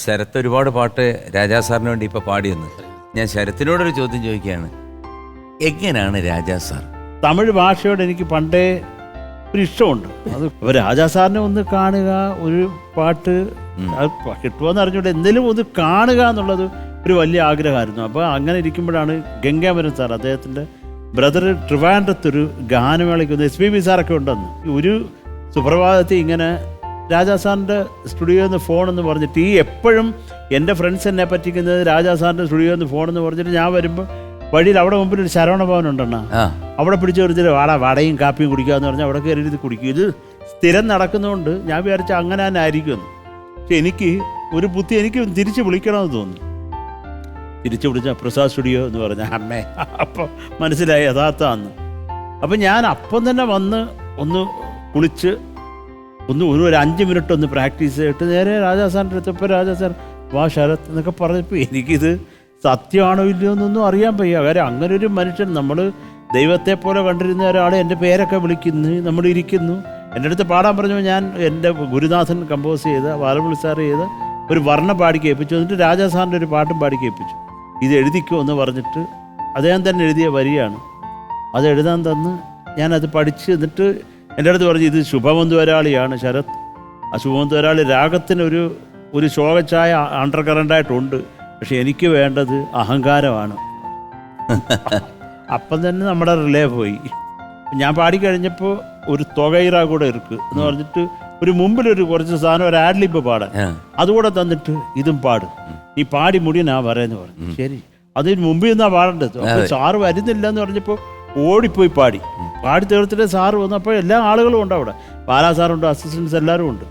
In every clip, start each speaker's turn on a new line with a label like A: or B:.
A: ശരത്ത് ഒരുപാട് പാട്ട് രാജാ സാറിന് വേണ്ടി ഇപ്പൊ പാടിയെന്ന്. ഞാൻ ശരത്തിനോടൊരു ചോദ്യം ചോദിക്കുകയാണ്. എങ്ങനെയാണ് രാജാ സാർ?
B: തമിഴ് ഭാഷയോട് എനിക്ക് പണ്ടേ ഒരു ഇഷ്ടമുണ്ട്. അത് ഇപ്പൊ രാജാ സാറിനെ ഒന്ന് കാണുക ഒരു പാട്ട് അത് കിട്ടുമോന്ന് അറിഞ്ഞൂടെ എന്തെങ്കിലും ഒന്ന് കാണുക എന്നുള്ളത് ഒരു വലിയ ആഗ്രഹമായിരുന്നു. അപ്പോൾ അങ്ങനെ ഇരിക്കുമ്പോഴാണ് ഗംഗാമരൻ സാർ അദ്ദേഹത്തിന്റെ ബ്രദർ ട്രിവാൻഡ്രത്തൊരു ഗാനമേളയ്ക്ക് വന്ന് എസ് പി ബി സാറൊക്കെ ഉണ്ടെന്ന്. ഒരു സുപ്രഭാതത്തിൽ ഇങ്ങനെ രാജാ സാറിന്റെ സ്റ്റുഡിയോയിൽ നിന്ന് ഫോണെന്ന് പറഞ്ഞിട്ട് ഈ എപ്പോഴും എന്റെ ഫ്രണ്ട്സ് എന്നെ പറ്റിക്കുന്നത് രാജാ സാറിന്റെ സ്റ്റുഡിയോയിൽ നിന്ന് ഫോണെന്ന് പറഞ്ഞിട്ട് ഞാൻ വരുമ്പോൾ വഴിയിൽ അവിടെ മുമ്പിൽ ഒരു ശരവണ ഭവൻ ഉണ്ടെണ്ണ. അവിടെ പിടിച്ച് പറഞ്ഞിട്ട് വാട വടയും കാപ്പിയും കുടിക്കുക എന്ന് പറഞ്ഞാൽ അവിടെ കയറി ഇത് കുടിക്കും. ഇത് സ്ഥിരം നടക്കുന്നതുകൊണ്ട് ഞാൻ വിചാരിച്ച അങ്ങനെ തന്നെ ആയിരിക്കുമെന്ന് പക്ഷെ എനിക്ക് ഒരു ബുദ്ധി എനിക്ക് തിരിച്ച് വിളിക്കണമെന്ന് തോന്നി തിരിച്ചു വിളിച്ച പ്രസാദ് സ്റ്റുഡിയോ എന്ന് പറഞ്ഞ. അമ്മേ. അപ്പോൾ മനസ്സിലായി യഥാർത്ഥമാണെന്ന് അപ്പം ഞാൻ അപ്പം തന്നെ വന്ന് ഒന്ന് കുളിച്ച് ഒന്ന് ഒരു ഒരു അഞ്ച് മിനിറ്റ് ഒന്ന് പ്രാക്ടീസ് ചെയ്തിട്ട് നേരെ രാജാ സാറിന്റെ അടുത്തപ്പോൾ രാജാ സാർ വാ ശരത് എന്നൊക്കെ പറഞ്ഞപ്പോൾ എനിക്കിത് സത്യമാണോ ഇല്ലയോ എന്നൊന്നും അറിയാൻ വയ്യ. കാര്യം അങ്ങനെ ഒരു മനുഷ്യൻ നമ്മൾ ദൈവത്തെ പോലെ കണ്ടിരുന്ന ഒരാൾ എന്റെ പേരൊക്കെ വിളിക്കുന്നു നമ്മൾ ഇരിക്കുന്നു. എന്റെ അടുത്ത് പാടാൻ പറഞ്ഞു ഞാൻ എന്റെ ഗുരുനാഥൻ കമ്പോസ് ചെയ്ത ബാലമുള്ളി സാർ ചെയ്ത ഒരു വർണം പാടി കേൾപ്പിച്ചു. എന്നിട്ട് രാജാ സാറിന്റെ ഒരു പാട്ടും പാടി കേൾപ്പിച്ചു. ഇത് എഴുതിക്കോ എന്ന് പറഞ്ഞിട്ട് അദ്ദേഹം തന്നെ എഴുതിയ വരിയാണ്. അത് എഴുതാൻ തന്ന് ഞാനത് പഠിച്ച് എന്നിട്ട് എന്റെ അടുത്ത് പറഞ്ഞു ഇത് ശുഭമന്തുവരാളിയാണ് ശരത്. ആ ശുഭമന്തുവരാളി രാഗത്തിന് ഒരു ശോകച്ചായ അണ്ടർ കറണ്ടായിട്ടുണ്ട് പക്ഷെ എനിക്ക് വേണ്ടത് അഹങ്കാരമാണ്. അപ്പം തന്നെ നമ്മുടെ റിലേ പോയി. ഞാൻ പാടിക്കഴിഞ്ഞപ്പോൾ ഒരു തുകയിറ കൂടെ ഇരുക്ക് എന്ന് പറഞ്ഞിട്ട് ഒരു മുമ്പിലൊരു കുറച്ച് സാധനം ഒരു ആഡ്ലിബ് പാടാൻ. അതുകൂടെ തന്നിട്ട് ഇതും പാടും. ഈ പാടി മുടിയനാ പറയുന്നു പറഞ്ഞു. ശരി. അതിന് മുമ്പിൽ നിന്നാ പാടേണ്ടത്. സാറ് വരുന്നില്ല എന്ന് പറഞ്ഞപ്പോൾ ഓടിപ്പോയി പാടി. പാടി തീർത്തിട്ട് സാറ് വന്നപ്പോൾ എല്ലാ ആളുകളും ഉണ്ട് അവിടെ. ബാലാ സാറുണ്ട് അസിസ്റ്റൻസ് എല്ലാവരും ഉണ്ട്.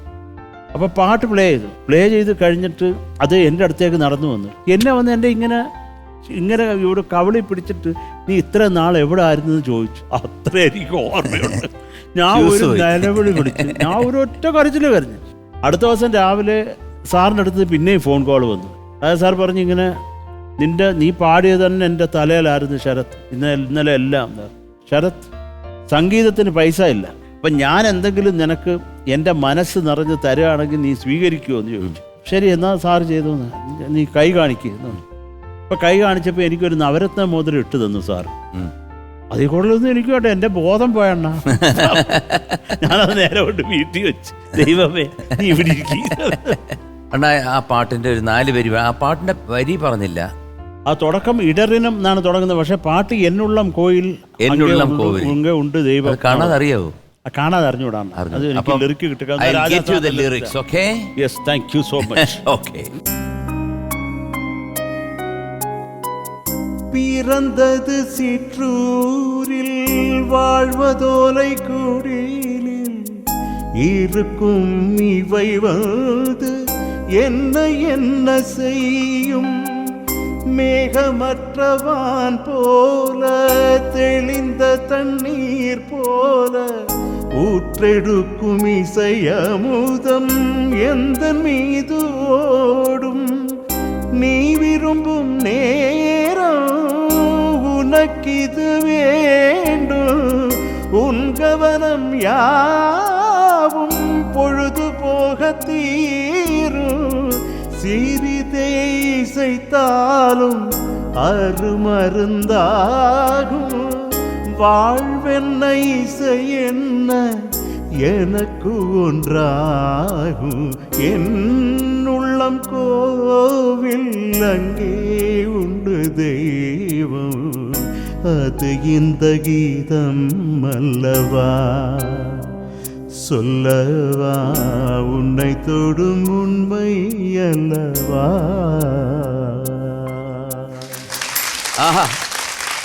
B: അപ്പോൾ പാട്ട് പ്ലേ ചെയ്തു. പ്ലേ ചെയ്ത് കഴിഞ്ഞിട്ട് അത് എന്റെ അടുത്തേക്ക് നടന്നു വന്നു. എന്നെ വന്ന് എന്റെ ഇങ്ങനെ ഇങ്ങനെ ഇവിടെ കവളി പിടിച്ചിട്ട് നീ ഇത്ര നാൾ എവിടെ ആയിരുന്നു എന്ന് ചോദിച്ചു. അത്ര എനിക്ക് ഓർമ്മയുണ്ട് ഞാൻ ഒരു. നിലവിളി പിടിച്ചു ഞാൻ ഒരു ഒറ്റ കരച്ചിൽ കരഞ്ഞു. അടുത്ത ദിവസം രാവിലെ സാറിന്റെ അടുത്ത് പിന്നെയും ഫോൺ കോൾ വന്നു. അതായത് സാർ പറഞ്ഞു ഇങ്ങനെ നിന്റെ നീ പാടിയത് തന്നെ എന്റെ തലയിലായിരുന്നു ശരത്. ഇന്ന ഇന്നലെ എല്ലാം ശരത് സംഗീതത്തിന് പൈസ ഇല്ല. അപ്പം ഞാൻ എന്തെങ്കിലും നിനക്ക് എന്റെ മനസ്സ് നിറഞ്ഞ് തരുകയാണെങ്കിൽ നീ സ്വീകരിക്കുമോ എന്ന് ചോദിച്ചു. ശരി എന്നാ സാർ ചെയ്തു നീ കൈ കാണിക്കുന്നു അപ്പം കൈ കാണിച്ചപ്പോൾ എനിക്കൊരു നവരത്ന മോതിരം ഇട്ട് തന്നു സാർ. അതിൽ കൂടുതലൊന്നും എനിക്ക് വേണ്ട എന്റെ ബോധം പോയണ്ണ ഞാനത് നേരെ കൊണ്ട് വീട്ടിൽ വെച്ച് ദൈവമേ നീ ഇവിടെ ഇരിക്കുക
A: അണ്ണാ ആ പാട്ടിന്റെ ഒരു നാല് വരി ആ പാട്ടിന്റെ വരി പറഞ്ഞില്ല.
B: ആ തുടക്കം ഇടറിനം എന്നാണ് തുടങ്ങുന്നത് പക്ഷെ പാട്ട് എന്നുള്ളം കോയിൽ
A: എന്നുള്ളം
B: അങ്ങേ ഉണ്ട്,
A: കോവിൽ.
B: അങ്ങേ ഉണ്ട് ദൈവം
A: അത് കാണാതെ അറിയാവോ
B: ആ, കാണാതെ അറിഞ്ഞൂടാണ് അത് എനിക്ക് lyric
A: lyrics okay
B: yes thank you so much
A: okay
B: பிறந்தது சிற்றூரில் வாழ்வதோலை குடிலில் இருக்கும் இவை வந்து என்ன என்ன செய்யும் மேகமற்றவான் போல தெளிந்த தண்ணீர் போல ஊற்றெடுக்கும் இசையமுதம் எந்த மீது ஓடும் நீ விரும்பும் நேரம் உனக்கிது வேண்டும். உன் கவனம் யாவும் பொழுது போக தீரும். சிறிதே இசைத்தாலும் அருமருந்தாகும். வாழ்வென்ன இசை என்ன? எனக்கு ஒன்றாகும். என் உள்ளம் கோவில் அங்கே உண்டு தெய்வம். அது இந்த கீதம் அல்லவா? சொல்லவா உன்னை தொடும் உண்மை அல்லவா
A: ആഹാ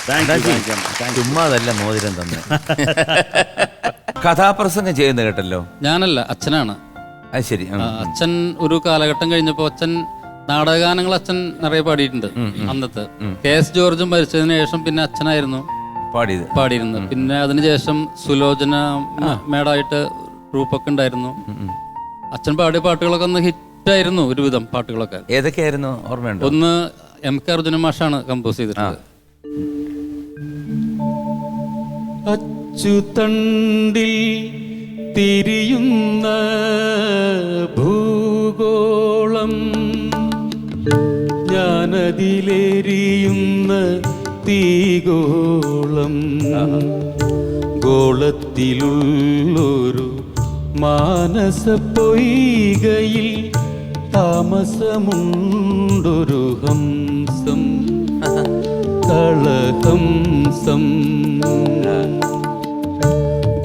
B: Thank you,
A: അണ്ണാച്ചി,
B: thank you, thank you.
A: ചുമ്മാതല്ല മോതിരം തന്നെ കഥാപ്രസംഗം ചെയ്യുന്ന കേട്ടല്ലോ
C: ഞാനല്ല അച്ഛനാണ്
A: അത് ശരി ഉം.
C: ആ, അച്ഛൻ ഒരു കാലഘട്ടം കഴിഞ്ഞപ്പോൾ അച്ഛൻ നാടകഗാനങ്ങൾ അച്ഛൻ നിറയെ പാടിയിട്ടുണ്ട് അന്നത്തെ കെ എസ് ജോർജും മരിച്ചതിന് ശേഷം പിന്നെ അച്ഛനായിരുന്നു
A: പാടിയത്.
C: പാടിയിരുന്നത്. പിന്നെ അതിനുശേഷം സുലോചന മേഡായിട്ട് ഗ്രൂപ്പൊക്കെ ഉണ്ടായിരുന്നു. അച്ഛൻ പാടിയ പാട്ടുകളൊക്കെ ഒന്ന് ഹിറ്റായിരുന്നു ഒരുവിധം പാട്ടുകളൊക്കെ.
A: ഏതൊക്കെയായിരുന്നു? ഓർമ്മയുണ്ടോ?
C: ഒന്ന് എം കെ അർജുന മാഷാണ് കമ്പോസ് ചെയ്തിട്ടുള്ളത്. അച്ചുതണ്ടിൽ തിരിയുന്ന ഭൂഗോളം ഞാനതിലേരിയുന്ന തീഗോളം ഗോളത്തിലുള്ളൊരു മാനസ പൊയ്കയിൽ താമസമുണ്ടൊരു ഹംസം കളഹംസം.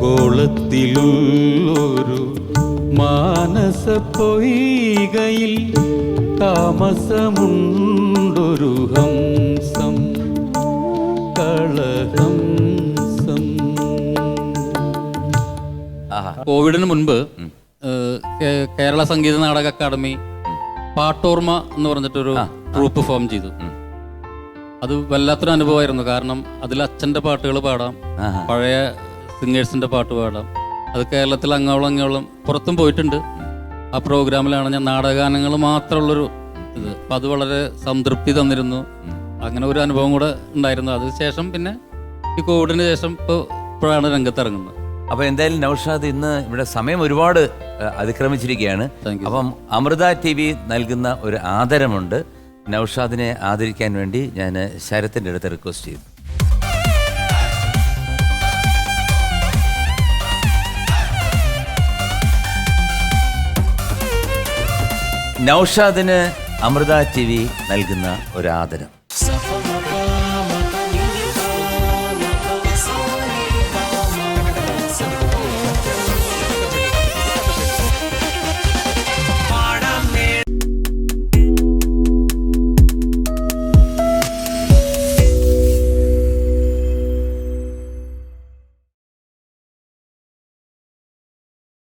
C: ഗോളത്തിലുള്ളൊരു മാനസ പൊയ്കയിൽ താമസമുണ്ടൊരു ഹംസം കളഹംസം കോവിഡിന് മുൻപ് കേരള സംഗീത നാടക അക്കാദമി പാട്ടോർമ എന്ന് പറഞ്ഞിട്ടൊരു ഗ്രൂപ്പ് ഫോം ചെയ്തു. അത് വല്ലാത്തൊരു അനുഭവമായിരുന്നു. കാരണം അതിൽ അച്ഛന്റെ പാട്ടുകൾ പാടാം പഴയ സിംഗേഴ്സിന്റെ പാട്ട് പാടാം. അത് കേരളത്തിൽ അങ്ങോളം അങ്ങോളം പുറത്തും പോയിട്ടുണ്ട്. ആ പ്രോഗ്രാമിലാണ് ഞാൻ നാടകഗാനങ്ങൾ മാത്രമുള്ളൊരു ഇത്. അപ്പം അത് വളരെ സംതൃപ്തി തന്നിരുന്നു. അങ്ങനെ ഒരു അനുഭവം കൂടെ ഉണ്ടായിരുന്നു. അതിനുശേഷം പിന്നെ ഈ കോവിഡിന് ശേഷം ഇപ്പോൾ ഇപ്പോഴാണ് രംഗത്തിറങ്ങുന്നത്.
A: അപ്പോൾ എന്തായാലും നൗഷാദ് ഇന്ന് ഇവിടെ സമയം ഒരുപാട് അതിക്രമിച്ചിരിക്കുകയാണ്. അപ്പം അമൃത ടി വി നൽകുന്ന ഒരു ആദരമുണ്ട് നൗഷാദിനെ ആദരിക്കാൻ വേണ്ടി ഞാൻ ശരത്തിന്റെ അടുത്ത് റിക്വസ്റ്റ് ചെയ്തു നൗഷാദിന് അമൃത ടി വി നൽകുന്ന ഒരു ആദരം
D: Suffer